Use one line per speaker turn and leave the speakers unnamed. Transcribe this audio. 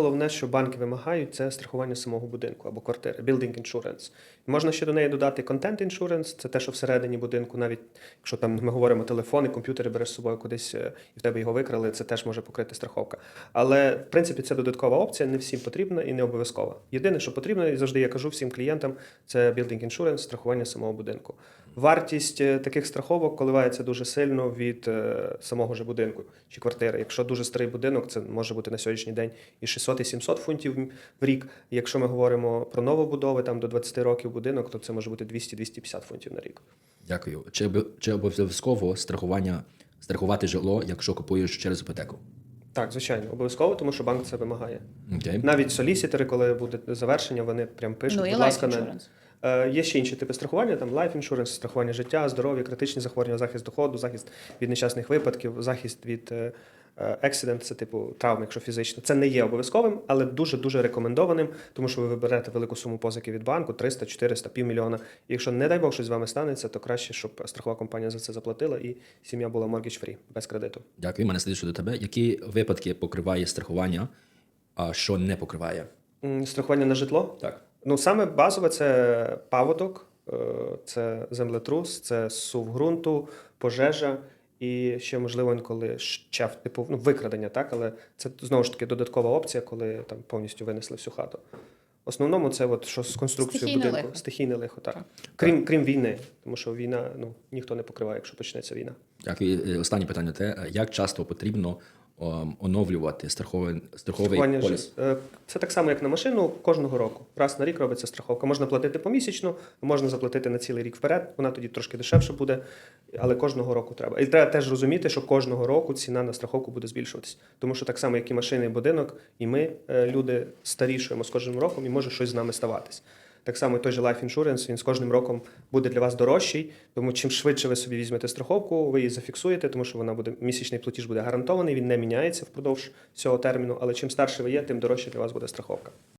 Головне, що банки вимагають, це страхування самого будинку або квартири, building insurance. Можна ще до неї додати content insurance, це те, що всередині будинку, навіть якщо там ми говоримо телефони, комп'ютери береш з собою кудись е, і в тебе його викрали, це теж може покрити страховка. Але в принципі це додаткова опція, не всім потрібна і не обов'язкова. Єдине, що потрібно, і завжди я кажу всім клієнтам, це building insurance, страхування самого будинку. Вартість е, таких страховок коливається дуже сильно від е, самого ж будинку чи квартири. Якщо дуже старий будинок, це може бути на сьогоднішній день і 600, і 700 фунтів в рік. Якщо ми говоримо про новобудови, там до 20 років будинок, то це може бути 200-250 фунтів на рік.
Дякую. Чи, чи обов'язково страхування страхувати житло, якщо купуєш через іпотеку?
Так, звичайно, обов'язково, тому що банк це вимагає.
Окей.
Навіть солісітери, коли буде завершення, вони прям пишуть,
Ну і
будь ласка, на Є ще інші типи страхування, там life insurance, страхування життя, здоров'я, критичні захворювання, захист доходу, захист від нещасних випадків, захист від е, е, accident, це типу травм, якщо фізично. Це не є обов'язковим, але дуже-дуже рекомендованим, тому що ви виберете велику суму позики від банку 300, 400, півмільйона. І якщо, не дай Бог, щось з вами станеться, то краще, щоб страхова компанія за це заплатила і сім'я була mortgage free, без кредиту.
Дякую. Мене слідче до тебе. Які випадки покриває страхування, а що не покриває?
Страхування на житло?
Так.
Ну, саме базове це паводок, е, це землетрус, це сув ґрунту, пожежа і ще, можливо, інколи щав, типу ну, викрадення, так, але це знову ж таки додаткова опція, коли там повністю винесли всю хату. В основному це от, що з конструкцією
Стихійне
будинку.
лихо.
Стихійне лихо, так.
Так.
Крім, крім війни, тому що війна ну, ніхто не покриває, якщо почнеться війна.
Дякую. І Останнє питання: те, як часто потрібно оновлювати страховий, страховий поліс?
е, Це так само, як на машину, кожного року. Раз на рік робиться страховка. Можна платити помісячно, можна заплатити на цілий рік вперед. Вона тоді трошки дешевше буде, але кожного року треба. І треба теж розуміти, що кожного року ціна на страховку буде збільшуватись. Тому що так само, як і машини, і будинок, і ми, е, люди, старішуємо з кожним роком, і може щось з нами ставатись. Так само той же Life Insurance, він з кожним роком буде для вас дорожчий. Тому чим швидше ви собі візьмете страховку, ви її зафіксуєте, тому що вона буде місячний платіж буде гарантований, він не міняється впродовж цього терміну. Але чим старше ви є, тим дорожче для вас буде страховка.